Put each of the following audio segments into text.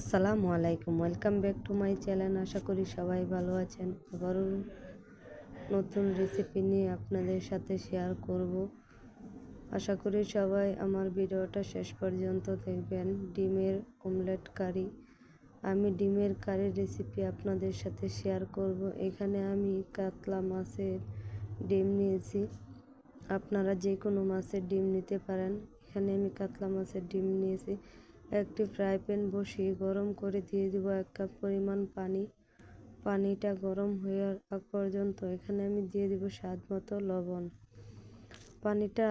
আসসালামু আলাইকুম, welcome back to my channel. আশা করি সবাই ভালো আছেন। আবারও নতুন রেসিপি নিয়ে আপনাদের সাথে শেয়ার করব। আশা করি সবাই আমার ভিডিওটা শেষ পর্যন্ত দেখবেন। ডিমের অমলেট কারি। আমি ডিমের কারি রেসিপি আপনাদের সাথে শেয়ার করব। এখানে আমি কাতলা মাছের ডিম নিয়েছি। আপনারা যে কোনো মাছের ডিম নিতে পারেন। এখানে আমি কাতলা মাছের ডিম নিয়েছি। একটি ফ্রাই প্যান বসিয়ে গরম করে দিয়ে দিব এক কাপ পরিমাণ পানি। পানিটা গরম হয়ে আগ পর্যন্ত এখানে আমি দিয়ে দিব স্বাদ মতো লবণ। পানিটা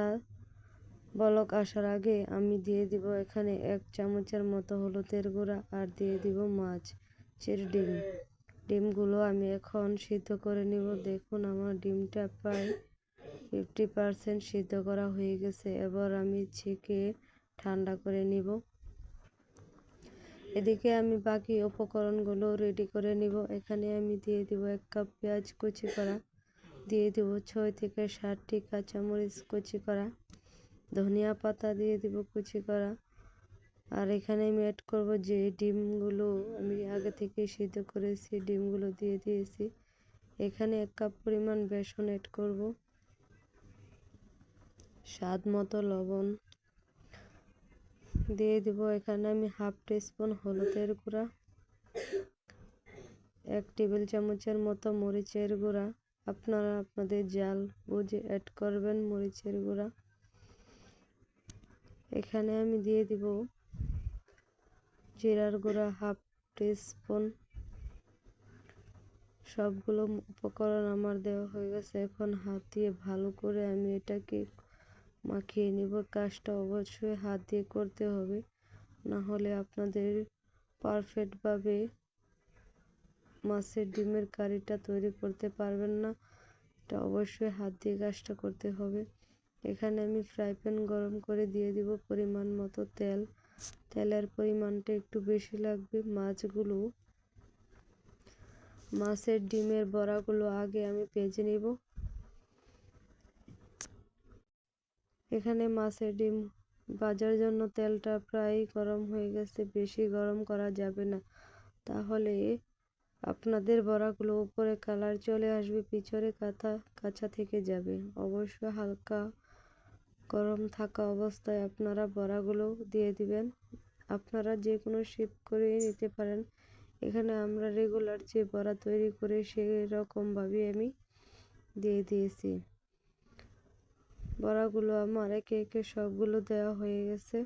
বলক আসার আগে আমি দিয়ে দিব এখানে এক চামচের মতো হলুদের গুঁড়া আর দিয়ে দিব মাছ চের ডিম। ডিমগুলো আমি এখন সিদ্ধ করে নিব। দেখুন আমার ডিমটা প্রায় ফিফটি পারসেন্ট সিদ্ধ করা হয়ে গেছে। এবার আমি ছেঁকে ঠান্ডা করে নিব। এদিকে আমি বাকি উপকরণগুলো রেডি করে নিব। এখানে আমি দিয়ে দিব এক কাপ পেঁয়াজ কুচি করা, দিয়ে দিব ছয় থেকে ষাটটি কাঁচামরিচ কুচি করা, ধনিয়া পাতা দিয়ে দিব কুচি করা, আর এখানে আমি অ্যাড করব যে ডিমগুলো আমি আগে থেকে সিদ্ধ করেছি, ডিমগুলো দিয়ে দিয়েছি। এখানে এক কাপ পরিমাণ বেসন অ্যাড করব, স্বাদ মতো লবণ দিয়ে দিব। এখানে আমি হাফ টিস্পুন হলুদের গুঁড়া, এক টেবিল চামচের মতো মরিচের গুঁড়া। আপনারা আপনাদের জাল বুঝে অ্যাড করবেন মরিচের গুঁড়া। এখানে আমি দিয়ে দিব জিরার গুঁড়া হাফ টিস্পুন। সবগুলো উপকরণ আমার দেওয়া হয়ে গেছে। এখন হাত দিয়ে ভালো করে আমি এটাকে মাখিয়ে নেব। কাজটা অবশ্যই হাত দিয়ে করতে হবে। না হলে আপনাদের পারফেক্টভাবে মাছের ডিমের কারিটা তৈরি করতে পারবেন না। এটা অবশ্যই হাত দিয়ে কাজটা করতে হবে। এখানে আমি ফ্রাই প্যান গরম করে দিয়ে দিব পরিমাণ মতো তেল। তেলের পরিমাণটা একটু বেশি লাগবে। মাছগুলো, মাছের ডিমের বড়াগুলো আগে আমি ভেজে নিব। এখানে মাছের ডিম ভাজার জন্য তেলটা প্রায় গরম হয়ে গেছে, বেশি গরম করা যাবে না। তাহলে আপনাদের বড়াগুলো উপরে কালার চলে আসবে, পিছনে কাঁথা, কাঁচা থেকে যাবে। অবশ্যই হালকা গরম থাকা অবস্থায় আপনারা বড়াগুলো দিয়ে দিবেন। আপনারা যে কোনো শিপ করে নিতে পারেন। এখানে আমরা রেগুলার যে বড়া তৈরি করে সেই রকমভাবেই আমি দিয়ে দিয়েছি। বড়াগুলো আমার একে একে সবগুলো দেওয়া হয়ে গেছে।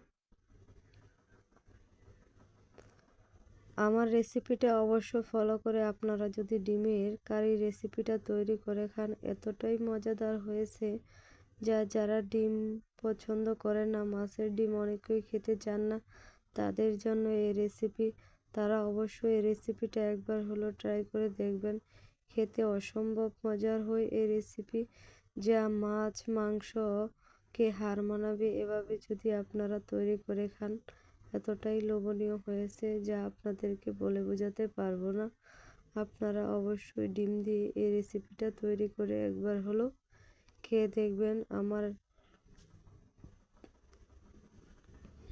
আমার রেসিপিটা অবশ্য ফলো করে আপনারা যদি ডিমের কারি রেসিপিটা তৈরি করে খান, এতটাই মজাদার হয়েছে যা যারা ডিম পছন্দ করে না, মাছের ডিম অনেকেই খেতে চান না, তাদের জন্য এই রেসিপি। তারা অবশ্যই এই রেসিপিটা একবার হলো ট্রাই করে দেখবেন। খেতে অসম্ভব মজার হয় এই রেসিপি। যা মাছ মাংসকে হার মানাবে এভাবে যদি আপনারা তৈরি করে খান, এতটাই লোভনীয় হয়েছে যা আপনাদেরকে বলে বোঝাতে পারব না। আপনারা অবশ্যই ডিম দিয়ে এই রেসিপিটা তৈরি করে একবার হলো খেয়ে দেখবেন। আমার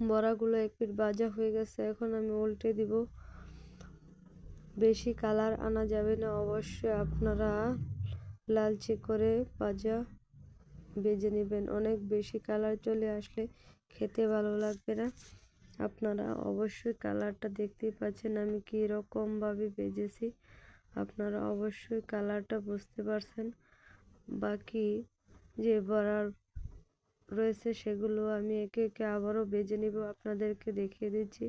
বড়াগুলো এক পিট ভাজা হয়ে গেছে, এখন আমি উল্টে দিব। বেশি কালার আনা যাবে না, অবশ্যই আপনারা লালচে করে ভাজা ভেজে নেবেন। অনেক বেশি কালার চলে আসলে খেতে ভালো লাগবে না। আপনারা অবশ্যই কালারটা দেখতেই পাচ্ছেন আমি কী রকমভাবে ভেজেছি আপনারা অবশ্যই কালারটা বুঝতে পারছেন। বাকি যে বড়ার রয়েছে সেগুলো আমি একে একে আবারও বেজে নিব, আপনাদেরকে দেখিয়ে দিচ্ছি।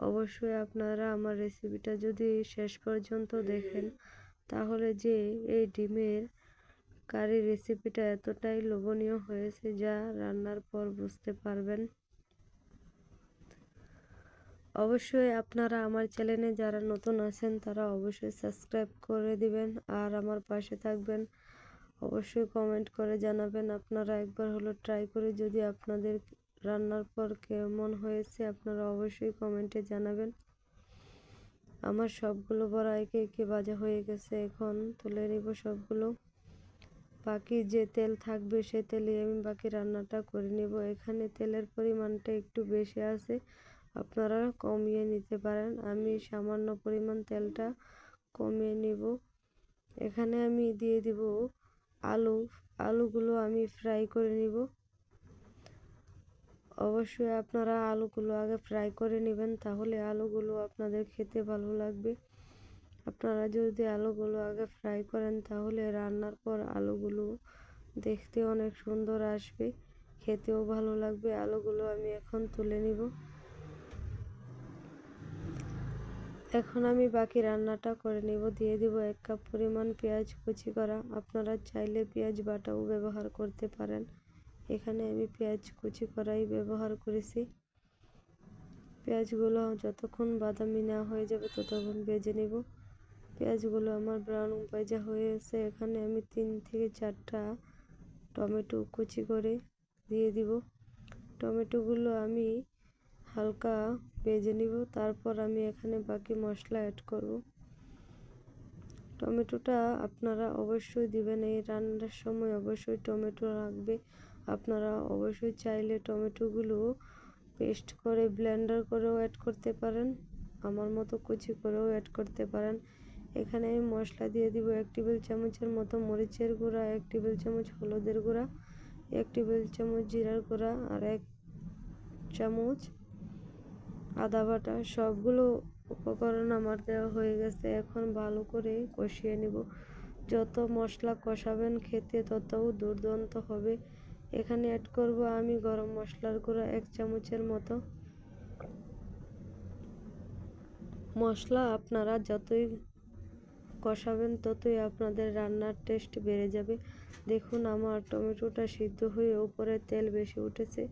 অবশ্যই আপনারা আমার রেসিপিটা যদি শেষ পর্যন্ত দেখেন তাহলে যে এই ডিমের কারি রেসিপিটা এতটাই লোভনীয় হয়েছে যা রান্নার পর বুঝতে পারবেন। অবশ্যই আপনারা আমার চ্যানেলে যারা নতুন আছেন, তারা অবশ্যই সাবস্ক্রাইব করে দিবেন আর আমার পাশে থাকবেন। অবশ্যই কমেন্ট করে জানাবেন আপনারা একবার হলো ট্রাই করে যদি আপনাদের রান্নার পর কেমন হয়েছে, আপনারা অবশ্যই কমেন্টে জানাবেন। আমার সবগুলো বড়া একে একে ভাজা হয়ে গেছে, এখন তুলে নিব সবগুলো। বাকি যে তেল থাকবে সে তেলে আমি বাকি রান্নাটা করে নেব। এখানে তেলের পরিমাণটা একটু বেশি আছে, আপনারা কমিয়ে নিতে পারেন। আমি সামান্য পরিমাণ তেলটা কমিয়ে নিব। এখানে আমি দিয়ে দিব আলু। আলুগুলো আমি ফ্রাই করে নিব। অবশ্যই আপনারা আলুগুলো আগে ফ্রাই করে নেবেন, তাহলে আলুগুলো আপনাদের খেতে ভালো লাগবে। আপনারা যদি আলুগুলো আগে ফ্রাই করেন, তাহলে রান্নার পর আলুগুলো দেখতে অনেক সুন্দর আসবে, খেতেও ভালো লাগবে। আলুগুলো আমি এখন তুলে নিব। এখন আমি বাকি রান্নাটা করে নিব। দিয়ে দিব এক কাপ পরিমাণ পেঁয়াজ কুচি করা। আপনারা চাইলে পেঁয়াজ বাটাও ব্যবহার করতে পারেন। এখানে আমি পেঁয়াজ কুচি করাই ব্যবহার করেছি। পেঁয়াজগুলো যতক্ষণ বাদামি না হয়ে যাবে ততক্ষণ ভেজে নেব। পেঁয়াজগুলো আমার ব্রাউন ভাজা হয়ে এসে এখানে আমি তিন থেকে চারটা টমেটো কুচি করে দিয়ে দিব। টমেটোগুলো আমি হালকা ভেজে নিব, তারপর আমি এখানে বাকি মশলা অ্যাড করব। টমেটোটা আপনারা অবশ্যই দিবেন, এই রান্নার সময় অবশ্যই টমেটো লাগবে আপনারা অবশ্যই চাইলে টমেটোগুলো পেস্ট করে, ব্লেন্ডার করেও অ্যাড করতে পারেন। আমার মতো কুচি করেও অ্যাড করতে পারেন। এখানে আমি মশলা দিয়ে দিব এক টেবিল চামচের মতো মরিচের গুঁড়া, এক টেবিল চামচ হলুদের গুঁড়া, এক টেবিল চামচ জিরার গুঁড়া আর এক চামচ আদা বাটা। সবগুলো উপকরণ আমার দেওয়া হয়ে গেছে। এখন ভালো করে কষিয়ে নিব। যত মশলা কষাবেন খেতে ততও দুর্দান্ত হবে। এখানে অ্যাড করব আমি গরম মশলার গুঁড়া এক চামচের মতো। মশলা আপনারা যতই কষাবেন ততই আপনাদের রান্নার টেস্ট বেড়ে যাবে। দেখুন আমার টমেটোটা সিদ্ধ হয়ে উপরে তেল বেশি উঠেছে।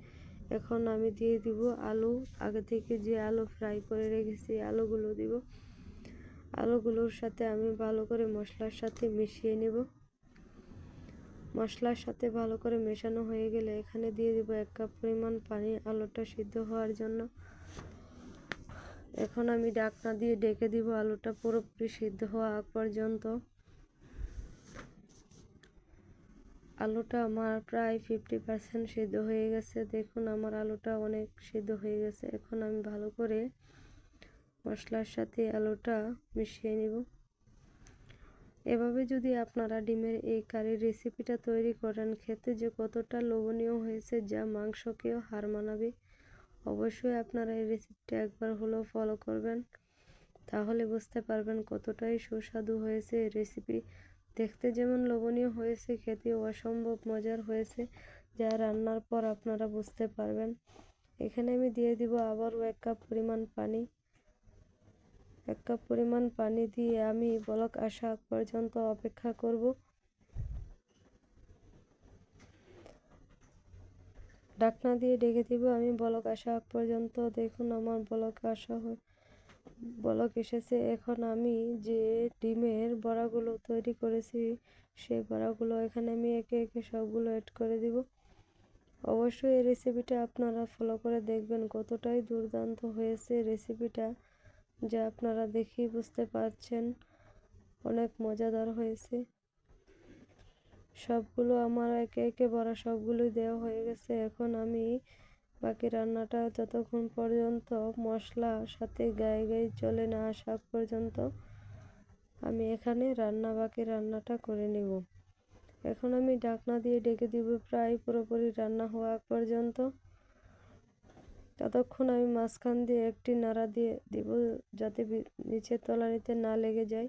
এখন আমি দিয়ে দিব আলু। আগে থেকে যে আলু ফ্রাই করে রেখেছি আলুগুলো দিব। আলুগুলোর সাথে আমি ভালো করে মশলার সাথে মিশিয়ে নেব। মশলার সাথে ভালো করে মেশানো হয়ে গেলে এখানে দিয়ে দেবো এক কাপ পরিমাণ পানি। আলুটা সিদ্ধ হওয়ার জন্য এখন আমি ডাকনা দিয়ে ডেকে দিব। আলুটা পুরোপুরি সিদ্ধ হওয়া আগ পর্যন্ত। আলুটা আমার প্রায় ফিফটি পার্সেন্ট সিদ্ধ হয়ে গেছে। দেখুন, আমার আলুটা অনেক সিদ্ধ হয়ে গেছে। এখন আমি ভালো করে মশলার সাথে আলুটা মিশিয়ে নিব। এভাবে যদি আপনারা ডিমের এই কারির রেসিপিটা তৈরি করেন, খেতে যে কতটা লোভনীয় হয়েছে যা মাংসকেও হার মানাবে, অবশ্যই আপনারা এই রেসিপিটা একবার হলেও ফলো করবেন। তাহলে বুঝতে পারবেন কতটাই সুস্বাদু হয়েছে এই রেসিপি। দেখতে যেমন লোভনীয় হয়েছে, খেতেও অসম্ভব মজার হয়েছে যা রান্নার পর আপনারা বুঝতে পারবেন। এখানে আমি দিয়ে দিব আবারও এক কাপ পরিমাণ পানি। এক কাপ পরিমাণ পানি দিয়ে আমি বলক আসা পর্যন্ত অপেক্ষা করব। ডাকনা দিয়ে ডেকে দিব, আমি বলক আসা পর্যন্ত দেখুন আমার বলক আসা বলক এসেছে। এখন আমি যে ডিমের বড়াগুলো তৈরি করেছি, সেই বড়াগুলো এখানে আমি একে একে সবগুলো অ্যাড করে দিব। অবশ্যই এই রেসিপিটা আপনারা ফলো করে দেখবেন কতটাই দুর্দান্ত হয়েছে রেসিপিটা যা আপনারা দেখেই বুঝতে পারছেন, অনেক মজাদার হয়েছে। সবগুলো আমার একে একে বড়া সবগুলোই দেওয়া হয়ে গেছে। এখন আমি বাকি রান্নাটা যতক্ষণ পর্যন্ত মশলা সাথে গায়ে গায়ে চলে না আসা পর্যন্ত আমি এখানে রান্না, বাকি রান্নাটা করে নেব। এখন আমি ডাকনা দিয়ে ডেকে দিব প্রায় পুরোপুরি রান্না হওয়া পর্যন্ত। ততক্ষণ আমি মাঝখান দিয়ে একটি নাড়া দিয়ে দিব যাতে নিচের তলানিতে না লেগে যায়।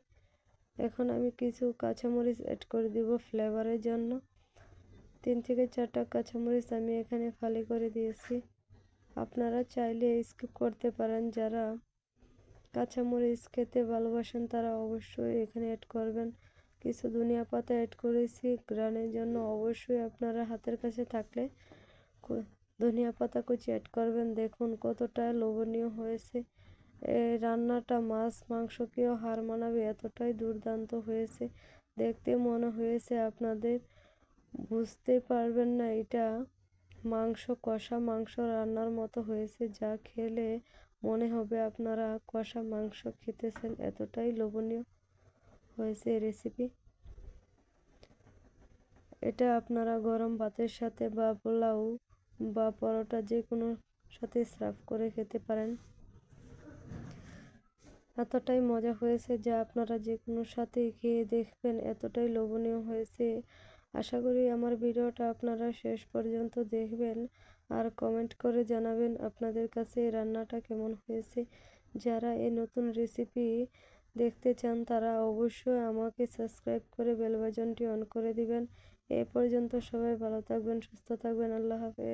এখন আমি কিছু কাঁচামরিচ অ্যাড করে দিব ফ্লেভারের জন্য। তিন থেকে চারটা কাঁচামরিচ আমি এখানে ফালি করে দিয়েছি। আপনারা চাইলে স্কিপ করতে পারেন। যারা কাঁচামরিচ খেতে ভালোবাসেন, তারা অবশ্যই এখানে অ্যাড করবেন। কিছু ধনিয়া পাতা অ্যাড করেছি। গ্রানের জন্য অবশ্যই আপনারা হাতের কাছে থাকলে ধনিয়া পাতা কুচি অ্যাড করবেন। দেখুন কতটা লোভনীয় হয়েছে। রান্নাটা মাছ মাংসকেও হার মানাবে, এতটাই দুর্দান্ত হয়েছে। দেখতে মনে হয়েছে আপনাদের। বুঝতে পারবেন না এটা মাংস, কষা মাংস রান্নার মতো হয়েছে। যা খেলে মনে হবে আপনারা কষা মাংস খেতেছেন। এতটাই লোভনীয় হয়েছে রেসিপি এটা আপনারা গরম ভাতের সাথে বা পোলাও বা পরোটা যে কোনো সাথে সার্ভ করে খেতে পারেন। এতটাই মজা হয়েছে যা আপনারা যে কোনো সাথে খেয়ে দেখবেন, এতটাই লোভনীয় হয়েছে। আশা করি আমার ভিডিওটা আপনারা শেষ পর্যন্ত দেখবেন আর কমেন্ট করে জানাবেন আপনাদের কাছে এই রান্নাটা কেমন হয়েছে। যারা এই নতুন রেসিপি দেখতে চান তারা অবশ্যই আমাকে সাবস্ক্রাইব করে বেল বাটনটি অন করে দিবেন। এ পর্যন্ত সবাই ভালো থাকবেন, সুস্থ থাকবেন, আল্লাহ হাফেজ।